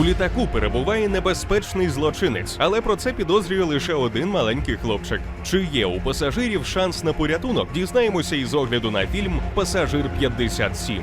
У літаку перебуває небезпечний злочинець, але про це підозрює лише один маленький хлопчик. Чи є у пасажирів шанс на порятунок? Дізнаємося із огляду на фільм Пасажир 57.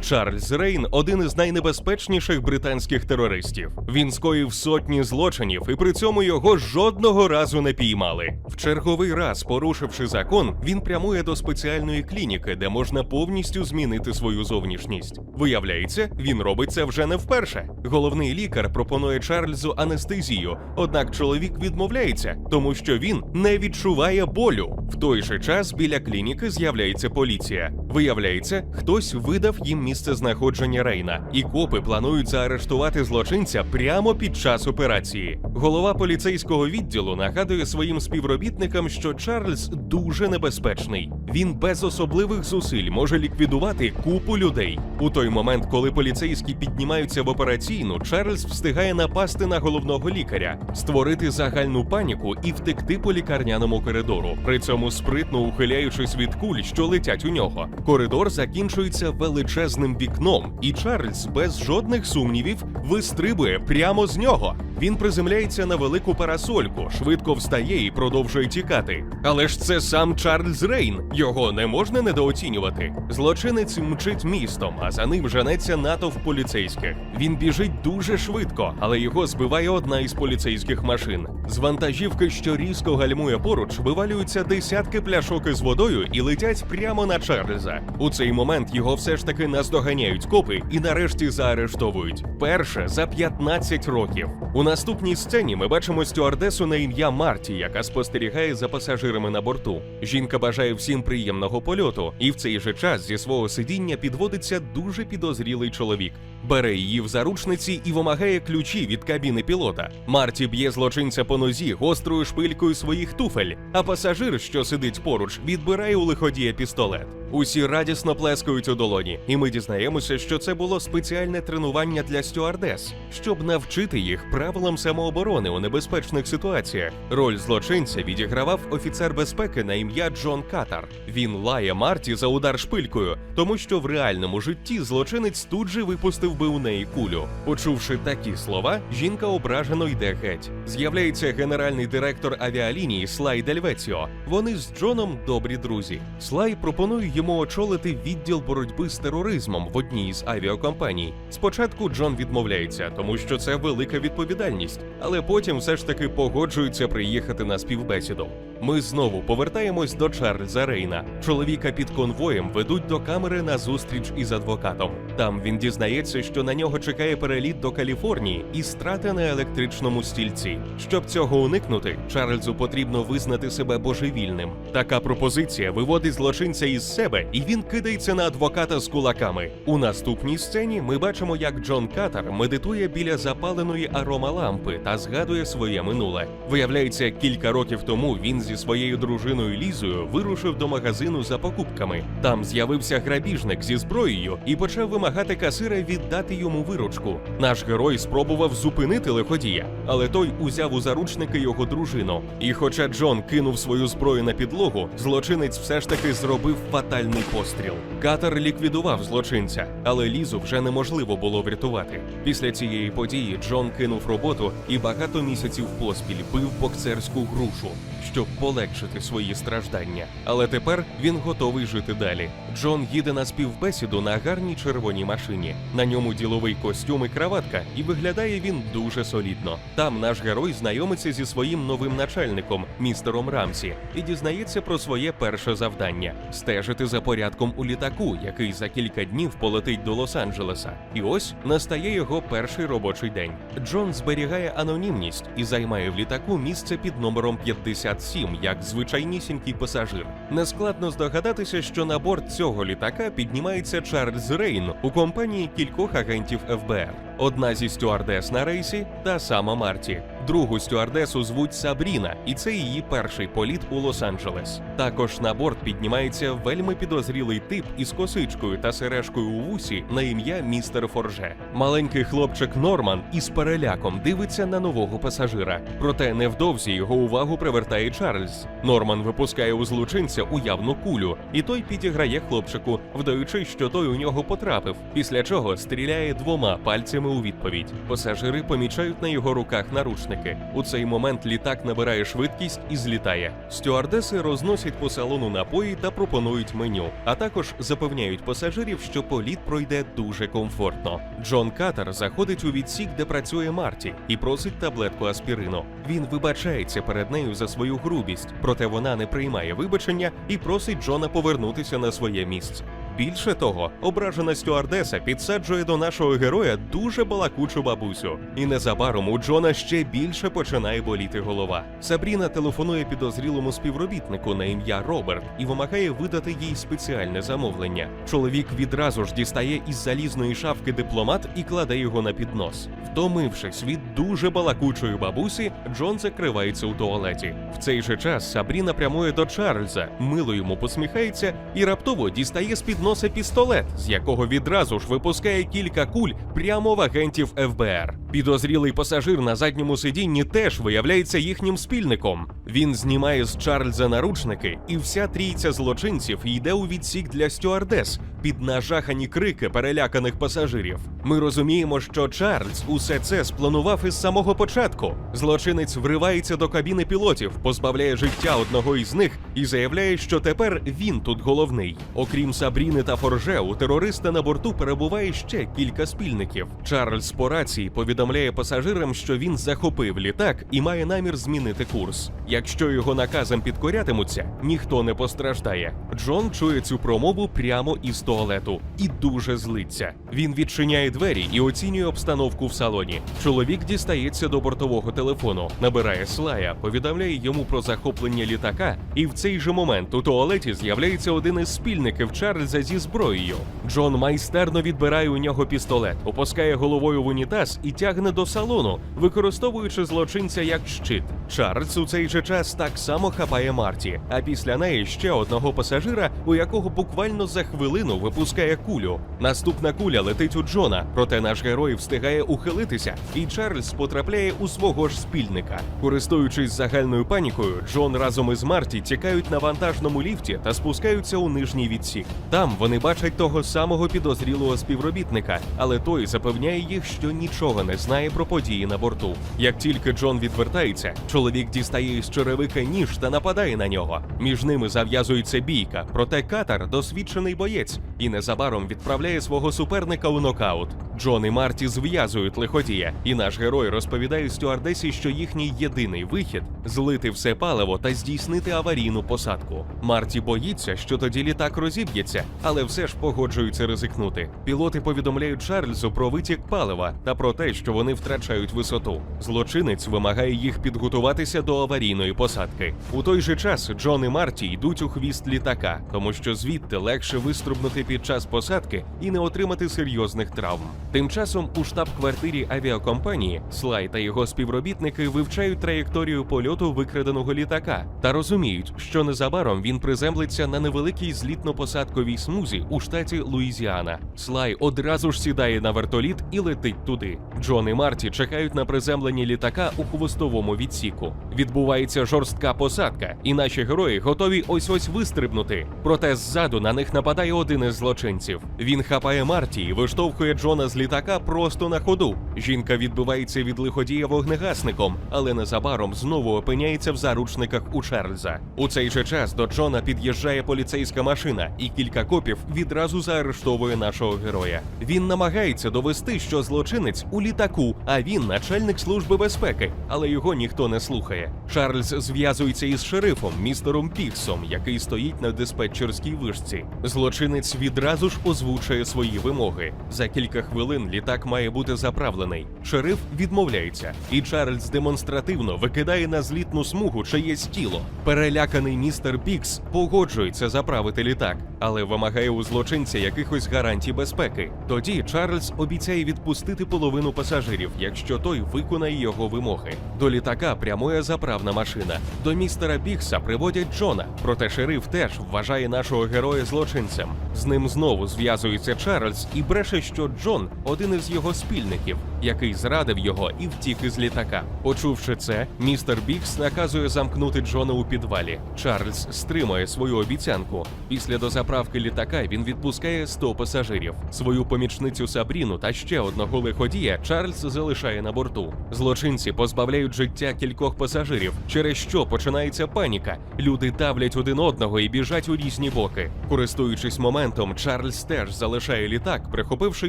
Чарльз Рейн один із найнебезпечніших британських терористів. Він скоїв сотні злочинів, і при цьому його жодного разу не піймали. В черговий раз, порушивши закон, він прямує до спеціальної клініки, де можна повністю змінити свою зовнішність. Виявляється, він робить це вже не вперше. Головний лікар пропонує Чарльзу анестезію, однак чоловік відмовляється, тому що він не відчуває болю. В той же час біля клініки з'являється поліція. Виявляється, хтось видав їм місце знаходження Рейна, і копи планують заарештувати злочинця прямо під час операції. Голова поліцейського відділу нагадує своїм співробітникам, що Чарльз дуже небезпечний. Він без особливих зусиль може ліквідувати купу людей. У той момент, коли поліцейські піднімаються в операційну, Чарльз встигає напасти на головного лікаря, створити загальну паніку і втекти по лікарняному коридору, при цьому спритно ухиляючись від куль, що летять у нього. Коридор закінчується величезним вікном, і Чарльз без жодних сумнівів вистрибує прямо з нього. Він приземляється на велику парасольку, швидко встає і продовжує тікати. Але ж це сам Чарльз Рейн. Його не можна недооцінювати. Злочинець мчить містом, а за ним женеться натовп поліцейських. Він біжить дуже швидко, але його збиває одна із поліцейських машин. З вантажівки, що різко гальмує поруч, вивалюються десятки пляшок із водою і летять прямо на Чарльза. У цей момент його все ж таки наздоганяють копи і нарешті заарештовують. Перше за 15 років. У наступній сцені ми бачимо стюардесу на ім'я Марті, яка спостерігає за пасажирами на борту. Жінка бажає всім приємного польоту, і в цей же час зі свого сидіння підводиться дуже підозрілий чоловік. Бере її в заручниці і вимагає ключі від кабіни пілота. Марті б'є злочинця по нозі гострою шпилькою своїх туфель, а пасажир, що сидить поруч, відбирає у лиходія пістолет. Усі радісно плескають у долоні, і ми дізнаємося, що це було спеціальне тренування для стюардес, щоб навчити їх правилам самооборони у небезпечних ситуаціях. Роль злочинця відігравав офіцер безпеки на ім'я Джон Катар. Він лає Марті за удар шпилькою, тому що в реальному житті злочинець тут же випустив би у неї кулю. Почувши такі слова, жінка ображено йде геть. З'являється генеральний директор авіалінії Слай Дельвеціо. Вони з Джоном добрі друзі. Слай пропонує йому очолити відділ боротьби з тероризмом в одній із авіакомпаній. Спочатку Джон відмовляється, тому що це велика відповідальність, але потім все ж таки погоджується приїхати на співбесіду. Ми знову повертаємось до Чарльза Рейна. Чоловіка під конвоєм ведуть до камери на зустріч із адвокатом. Там він дізнається, що на нього чекає переліт до Каліфорнії і страти на електричному стільці. Щоб цього уникнути, Чарльзу потрібно визнати себе божевільним. Така пропозиція виводить злочинця із себе, і він кидається на адвоката з кулаками. У наступній сцені ми бачимо, як Джон Катар медитує біля запаленої аромалампи та згадує своє минуле. Виявляється, кілька років тому він зі своєю дружиною Лізою вирушив до магазину за покупками. Там з'явився грабіжник зі зброєю і почав вимагати касира віддати йому виручку. Наш герой спробував зупинити лиходія, але той узяв у заручники його дружину. І хоча Джон кинув свою зброю на підлогу, злочинець все ж таки зробив фатальний постріл. Катер ліквідував злочинця, але Лізу вже неможливо було врятувати. Після цієї події Джон кинув роботу і багато місяців поспіль бив боксерську грушу, щоб полегшити свої страждання. Але тепер він готовий жити далі. Джон їде на співбесіду на гарній червоній машині. На ньому діловий костюм і краватка, і виглядає він дуже солідно. Там наш герой знайомиться зі своїм новим начальником, містером Рамсі, і дізнається про своє перше завдання стежити за порядком у літаку, який за кілька днів полетить до Лос-Анджелеса. І ось настає його перший робочий день. Джон зберігає анонімність і займає в літаку місце під номером 57, як звичайнісінький пасажир. Нескладно здогадатися, що на борт цього літака піднімається Чарльз Рейн компанії кількох агентів ФБР. Одна зі стюардес на рейсі та сама Марті. Другу стюардесу звуть Сабріна, і це її перший політ у Лос-Анджелес. Також на борт піднімається вельми підозрілий тип із косичкою та сережкою у вусі на ім'я містер Форже. Маленький хлопчик Норман із переляком дивиться на нового пасажира. Проте невдовзі його увагу привертає Чарльз. Норман випускає у злочинця уявну кулю, і той підіграє хлопчику, вдаючи, що той у нього потрапив. Після чого стріляє двома пальцями ними у відповідь. Пасажири помічають на його руках наручники. У цей момент літак набирає швидкість і злітає. Стюардеси розносять по салону напої та пропонують меню, а також запевняють пасажирів, що політ пройде дуже комфортно. Джон Катер заходить у відсік, де працює Марті, і просить таблетку аспірину. Він вибачається перед нею за свою грубість, проте вона не приймає вибачення і просить Джона повернутися на своє місце. Більше того, ображена стюардеса підсаджує до нашого героя дуже балакучу бабусю, і незабаром у Джона ще більше починає боліти голова. Сабріна телефонує підозрілому співробітнику на ім'я Роберт і вимагає видати їй спеціальне замовлення. Чоловік відразу ж дістає із залізної шафки дипломат і кладе його на піднос. Втомившись від дуже балакучої бабусі, Джон закривається у туалеті. В цей же час Сабріна прямує до Чарльза, мило йому посміхається і раптово дістає з під носа пістолет, з якого відразу ж випускає кілька куль прямо в агентів ФБР. Підозрілий пасажир на задньому сидінні теж виявляється їхнім спільником. Він знімає з Чарльза наручники, і вся трійця злочинців йде у відсік для стюардес під нажахані крики переляканих пасажирів. Ми розуміємо, що Чарльз усе це спланував із самого початку. Злочинець вривається до кабіни пілотів, позбавляє життя одного із них і заявляє, що тепер він тут головний. Окрім Сабріни та Форже, у терориста на борту перебуває ще кілька спільників. Чарльз по рації повідомляє пасажирам, що він захопив літак і має намір змінити курс. Якщо його наказам підкорятимуться, ніхто не постраждає. Джон чує цю промову прямо із туалету і дуже злиться. Він відчиняє двері і оцінює обстановку в салоні. Чоловік дістається до бортового телефону, набирає слая, повідомляє йому про захоплення літака, і в цей же момент у туалеті з'являється один із спільників Чарльза зі зброєю. Джон майстерно відбирає у нього пістолет, опускає головою в унітаз і тягне до салону, використовуючи злочинця як щит. Чарльз у цей же час так само хапає Марті, а після неї ще одного пасажира, у якого буквально за хвилину випускає кулю. Наступна куля летить у Джона, проте наш герой встигає ухилитися, і Чарльз потрапляє у свого ж спільника. Користуючись загальною панікою, Джон разом із Марті тікають на вантажному ліфті та спускаються у нижній відсік. Там вони бачать того самого підозрілого співробітника, але той запевняє їх, що нічого не знає про події на борту. Як тільки Джон відвертається, чоловік дістає із черевика ніж та нападає на нього. Між ними зав'язується бійка, проте Катар досвідчений боєць і незабаром відправляє свого суперника у нокаут. Джон і Марті зв'язують лиходія, і наш герой розповідає стюардесі, що їхній єдиний вихід злити все паливо та здійснити аварійну посадку. Марті боїться, що тоді літак розіб'ється, але все ж погоджується ризикнути. Пілоти повідомляють Чарльзу про витік палива та про те, що вони втрачають висоту. Злочинець вимагає їх підготуватися до аварійної посадки. У той же час Джон і Марті йдуть у хвіст літака, тому що звідти легше виструбнути під час посадки і не отримати серйозних травм. Тим часом у штаб-квартирі авіакомпанії Слай та його співробітники вивчають траєкторію польоту викраденого літака та розуміють, що незабаром він приземлиться на невеликій злітно-посадковій смузі у штаті Луїзіана. Слай одразу ж сідає на вертоліт і летить туди. Джон і Марті чекають на приземлення літака у хвостовому відсіку. Відбувається жорстка посадка, і наші герої готові ось ось вистрибнути. Проте ззаду на них нападає один із злочинців. Він хапає Марті і виштовхує Джона з літака просто на ходу. Жінка відбивається від лиходія вогнегасником, але незабаром знову опиняється в заручниках у Чарльза. У цей же час до Джона під'їжджає поліцейська машина, і кілька копів відразу заарештовує нашого героя. Він намагається довести, що злочинець у літаку, а він начальник служби безпеки, але його ніхто не слухає. Чарльз зв'язується із шерифом, містером Піксом, який стоїть на диспетчерській вишці. Злочинець відразу ж озвучує свої вимоги. За кілька хвилин літак має бути заправлений. Шериф відмовляється, і Чарльз демонстративно викидає на злітну смугу чиєсь тіло. Переляканий містер Пікс погоджується заправити літак, але вимагає у злочинця якихось гарантій безпеки. Тоді Чарльз обіцяє відпустити половину пасажирів, якщо той виконає його вимоги. До літака прямує заправна машина. До містера Бікса приводять Джона, проте шериф теж вважає нашого героя злочинцем. З ним знову зв'язується Чарльз і бреше, що Джон один із його спільників, який зрадив його і втік із літака. Почувши це, містер Бікс наказує замкнути Джона у підвалі. Чарльз стримує свою обіцянку. Після дозаправки заправки літака він відпускає 100 пасажирів. Свою помічницю Сабріну та ще одного лиходія Чарльз залишає на борту. Злочинці позбавляють життя кількох пасажирів, через що починається паніка. Люди давлять один одного і біжать у різні боки. Користуючись моментом, Чарльз теж залишає літак, прихопивши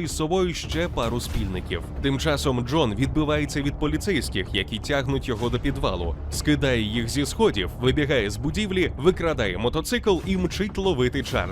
із собою ще пару спільників. Тим часом Джон відбивається від поліцейських, які тягнуть його до підвалу, скидає їх зі сходів, вибігає з будівлі, викрадає мотоцикл і мчить ловити Чарльза.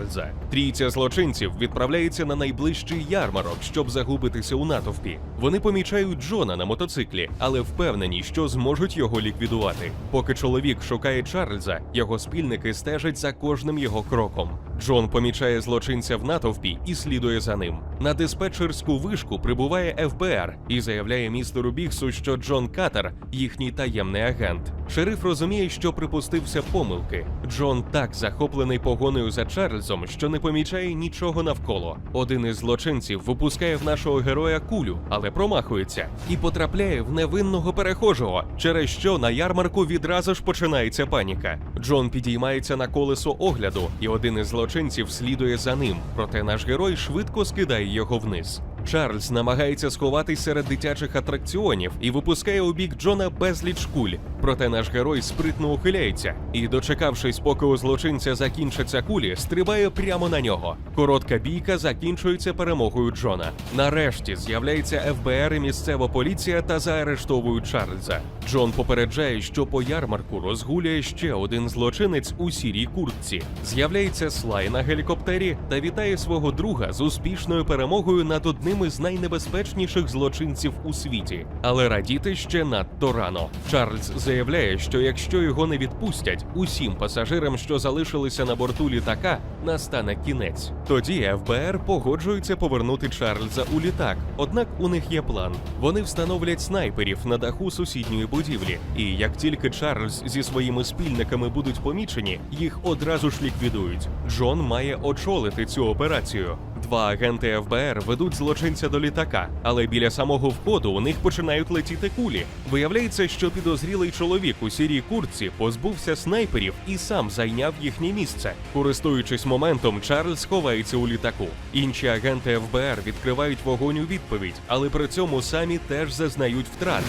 Трійця злочинців відправляється на найближчий ярмарок, щоб загубитися у натовпі. Вони помічають Джона на мотоциклі, але впевнені, що зможуть його ліквідувати. Поки чоловік шукає Чарльза, його спільники стежать за кожним його кроком. Джон помічає злочинця в натовпі і слідує за ним. На диспетчерську вишку прибуває ФБР і заявляє містеру Біксу, що Джон Катер їхній таємний агент. Шериф розуміє, що припустився помилки. Джон так захоплений погоною за Чарльзом, що не помічає нічого навколо. Один із злочинців випускає в нашого героя кулю, але промахується і потрапляє в невинного перехожого, через що на ярмарку відразу ж починається паніка. Джон підіймається на колесо огляду, і один із злочинців слідує за ним. Проте наш герой швидко скидає його вниз. Чарльз намагається сховатись серед дитячих атракціонів і випускає у бік Джона безліч куль. Проте наш герой спритно ухиляється і, дочекавшись, поки у злочинця закінчаться кулі, стрибає прямо на нього. Коротка бійка закінчується перемогою Джона. Нарешті з'являється ФБР і місцева поліція та заарештовують Чарльза. Джон попереджає, що по ярмарку розгуляє ще один злочинець у сірій куртці. З'являється Слай на гелікоптері та вітає свого друга з успішною перемогою над одним із найнебезпечніших злочинців у світі. Але радіти ще надто рано. Чарльз заявляє, що якщо його не відпустять, усім пасажирам, що залишилися на борту літака, настане кінець. Тоді ФБР погоджується повернути Чарльза у літак. Однак у них є план. Вони встановлять снайперів на даху сусідньої будівлі, і як тільки Чарльз зі своїми спільниками будуть помічені, їх одразу ж ліквідують. Джон має очолити цю операцію. Два агенти ФБР ведуть злочинця до літака, але біля самого входу у них починають летіти кулі. Виявляється, що підозрілий чоловік у сірій куртці позбувся снайперів і сам зайняв їхнє місце. Користуючись моментом, Чарльз ховається у літаку. Інші агенти ФБР відкривають вогонь у відповідь, але при цьому самі теж зазнають втрат.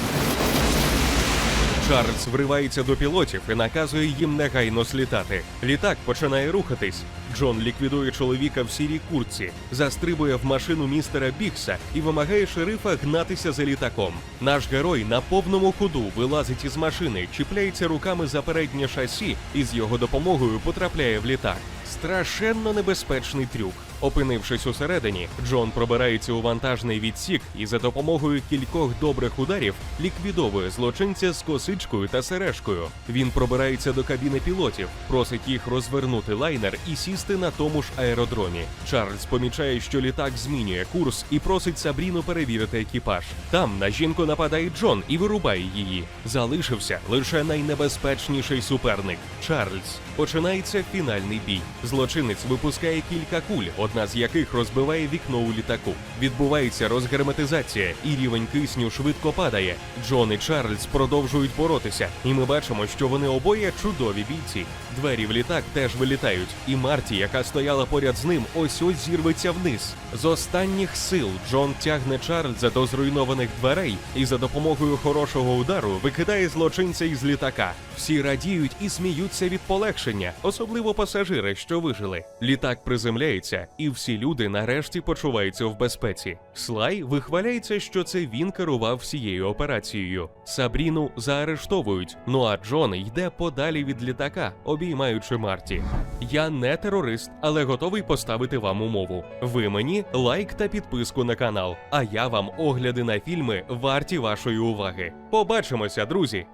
Чарльз вривається до пілотів і наказує їм негайно слітати. Літак починає рухатись. Джон ліквідує чоловіка в сірій куртці, застрибує в машину містера Бікса і вимагає шерифа гнатися за літаком. Наш герой на повному ходу вилазить із машини, чіпляється руками за переднє шасі і з його допомогою потрапляє в літак. Страшенно небезпечний трюк. Опинившись усередині, Джон пробирається у вантажний відсік і за допомогою кількох добрих ударів ліквідовує злочинця з косичкою та сережкою. Він пробирається до кабіни пілотів, просить їх розвернути лайнер і сісти на тому ж аеродромі. Чарльз помічає, що літак змінює курс і просить Сабріну перевірити екіпаж. Там на жінку нападає Джон і вирубає її. Залишився лише найнебезпечніший суперник Чарльз. Починається фінальний бій. Злочинець випускає кілька куль, одна з яких розбиває вікно у літаку. Відбувається розгерметизація, і рівень кисню швидко падає. Джон і Чарльз продовжують боротися, і ми бачимо, що вони обоє чудові бійці. Двері в літак теж вилітають, і Марті, яка стояла поряд з ним, ось ось зірветься вниз. З останніх сил Джон тягне Чарльза до зруйнованих дверей і за допомогою хорошого удару викидає злочинця із літака. Всі радіють і сміються від полегшення, особливо пасажири, що вижили. Літак приземляється, і всі люди нарешті почуваються в безпеці. Слай вихваляється, що це він керував всією операцією. Сабріну заарештовують. Ну а Джон йде подалі від літака, обіймаючи Марті. Я не терорист, але готовий поставити вам умову. Ви мені лайк та підписку на канал. А я вам огляди на фільми варті вашої уваги. Побачимося, друзі!